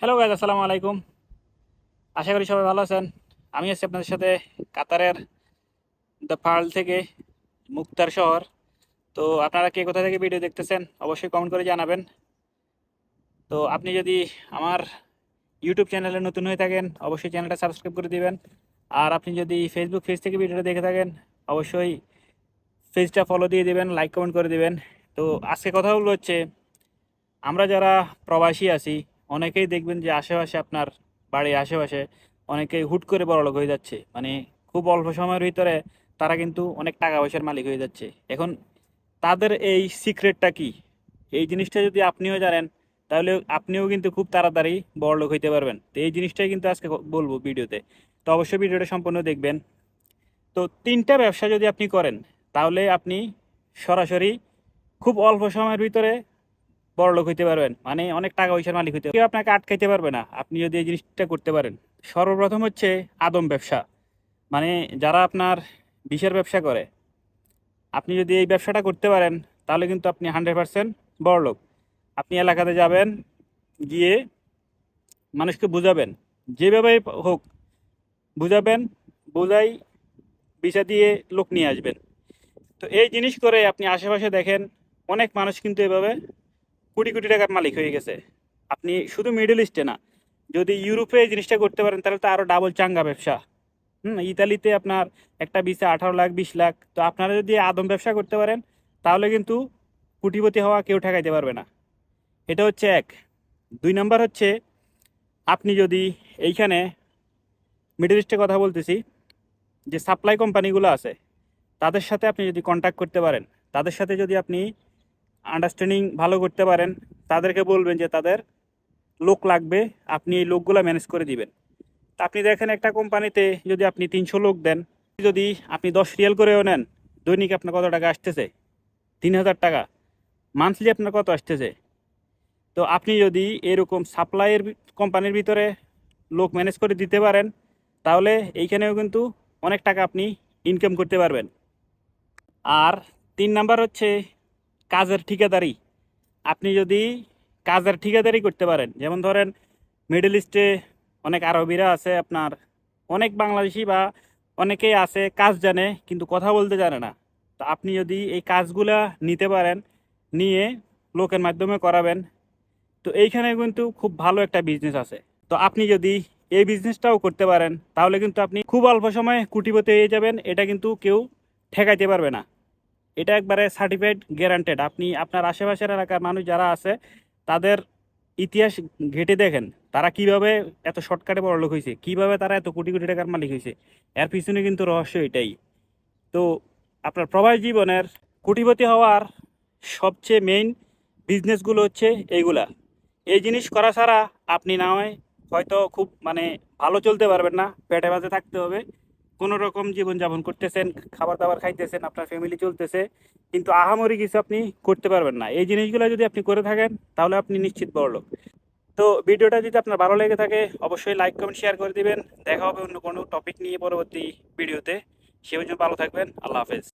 Hello guys আসসালামু আলাইকুম। আশা করি সবাই ভালো আছেন। আমি আছি আপনাদের সাথে কাতারের দ্য পার্ল থেকে মুক্তার শহর। তো আপনারা কে কোথা থেকে ভিডিও দেখতেছেন, অবশ্যই কমেন্ট করে জানাবেন। তো আপনি যদি আমার ইউটিউব চ্যানেলে নতুন হয়ে থাকেন, অবশ্যই চ্যানেলটা সাবস্ক্রাইব করে দিবেন। আর আপনি যদি ফেসবুক পেজ থেকে ভিডিওটা দেখে থাকেন, অবশ্যই পেজটা ফলো দিয়ে দিবেন লাইক কমেন্ট করে দিবেন। তো আজকে কথা হচ্ছে, আমরা যারা প্রবাসী আছি অনেকেই দেখবেন যে আশেপাশে আপনার বাড়ির আশেপাশে অনেকেই হুট করে বড়লোক হয়ে যাচ্ছে। মানে খুব অল্প সময়ের ভিতরে তারা কিন্তু অনেক টাকা পয়সার মালিক হয়ে যাচ্ছে। এখন তাদের এই সিক্রেটটা কি? এই জিনিসটা যদি আপনিও জানেন, তাহলে আপনিও কিন্তু খুব তাড়াতাড়ি বড়লোক হইতে পারবেন। তো এই জিনিসটাই কিন্তু আজকে বলব ভিডিওতে। তো অবশ্যই ভিডিওটা সম্পূর্ণ দেখবেন। তো তিনটা ব্যবসা যদি আপনি করেন, তাহলে আপনি সরাসরি খুব অল্প সময়ের ভিতরে বড় লোক হইতে পারবেন। মানে অনেক টাকা পয়সার মালিক হইতে কেউ আপনাকে আটকাইতে পারবে না। আপনি যদি এই জিনিসটা করতে পারেন। সর্বপ্রথম হচ্ছে আদম ব্যবসা। মানে যারা আপনার বিষের ব্যবসা করে, আপনি যদি এই ব্যবসাটা করতে পারেন, তাহলে কিন্তু আপনি হান্ড্রেড পার্সেন্ট বড় লোক। আপনি এলাকাতে যাবেন, গিয়ে মানুষকে বুঝাবেন। যেভাবে হোক বুঝাবেন, বুঝাই বিষা দিয়ে লোক নিয়ে আসবেন। তো এই জিনিস করে আপনি আশেপাশে দেখেন, অনেক মানুষ কিন্তু এভাবে কোটি কোটি টাকার মালিক হয়ে গেছে। আপনি শুধু মিডল ইস্টে না, যদি ইউরোপে এই জিনিসটা করতে পারেন, তাহলে তো আরও ডাবল চাঙ্গা ব্যবসা। হুম ইতালিতে আপনার একটা বিসে আঠারো লাখ, বিশ লাখ, তো আপনারা যদি আদম ব্যবসা করতে পারেন, তাহলে কিন্তু কুটিপতি হওয়া কেউ ঠেকাইতে পারবে না। এটা হচ্ছে এক। দুই নাম্বার হচ্ছে, আপনি যদি এইখানে মিডল ইস্টে কথা বলতেছি, যে সাপ্লাই কোম্পানিগুলো আছে, তাদের সাথে আপনি যদি কন্ট্যাক্ট করতে পারেন, তাদের সাথে যদি আপনি আন্ডারস্ট্যান্ডিং ভালো করতে পারেন, তাদেরকে বলবেন যে তাদের লোক লাগবে, আপনি এই লোকগুলো ম্যানেজ করে দিবেন। তা আপনি দেখেন একটা কোম্পানিতে যদি আপনি তিনশো লোক দেন, যদি আপনি দশ রিয়াল করেও নেন, দৈনিক আপনার কত টাকা আসতেছে? তিন হাজার টাকা। মান্থলি আপনার কত আসতেছে? তো আপনি যদি এরকম সাপ্লাইয়ের কোম্পানির ভিতরে লোক ম্যানেজ করে দিতে পারেন, তাহলে এইখানেও কিন্তু অনেক টাকা আপনি ইনকাম করতে পারবেন। আর তিন নাম্বার হচ্ছে কাজের ঠিকাদারি। আপনি যদি কাজের ঠিকাদারি করতে পারেন, যেমন ধরেন মিডল ইস্টে অনেক আরবিরা আছে আপনার, অনেক বাংলাদেশি বা অনেকেই আছে, কাজ জানে কিন্তু কথা বলতে জানে না। তো আপনি যদি এই কাজগুলা নিতে পারেন, নিয়ে লোকের মাধ্যমে করাবেন, তো এইখানে কিন্তু খুব ভালো একটা বিজনেস আছে। তো আপনি যদি এই বিজনেসটাও করতে পারেন, তাহলে কিন্তু আপনি খুব অল্প সময়ে কুটিপতি হয়ে যাবেন, এটা কিন্তু কেউ ঠেকাইতে পারবে না। এটা একবারে সার্টিফাইড গ্যারান্টেড আপনি আপনার আশেপাশের এলাকার মানুষ যারা আছে, তাদের ইতিহাস ঘেটে দেখেন, তারা কীভাবে এত শর্টকাটে বড় লোক হয়েছে কীভাবে তারা এত কোটি কোটি টাকার মালিক হয়েছে এর পিছনে কিন্তু রহস্য এটাই। তো আপনার প্রবাস জীবনের কোটিপতি হওয়ার সবচেয়ে মেইন বিজনেসগুলো হচ্ছে এইগুলা। এই জিনিস করা ছাড়া আপনি না হয় হয়তো খুব মানে ভালো চলতে পারবেন না, পেটে বাজে থাকতে হবে। কোনো রকম জীবনযাপন করতেছেন খাবার দাবার খাইতেছেন, আপনার ফ্যামিলি চলতেছে, কিন্তু আহামরি কিছু আপনি করতে পারবেন না। এই জিনিসগুলো যদি আপনি করে থাকেন, তাহলে আপনি নিশ্চিত বড় লোক। তো ভিডিওটা যদি আপনার ভালো লেগে থাকে, অবশ্যই লাইক কমেন্ট শেয়ার করে দিবেন। দেখা হবে অন্য কোনো টপিক নিয়ে পরবর্তী ভিডিওতে। সে পর্যন্ত ভালো থাকবেন। আল্লাহ হাফেজ।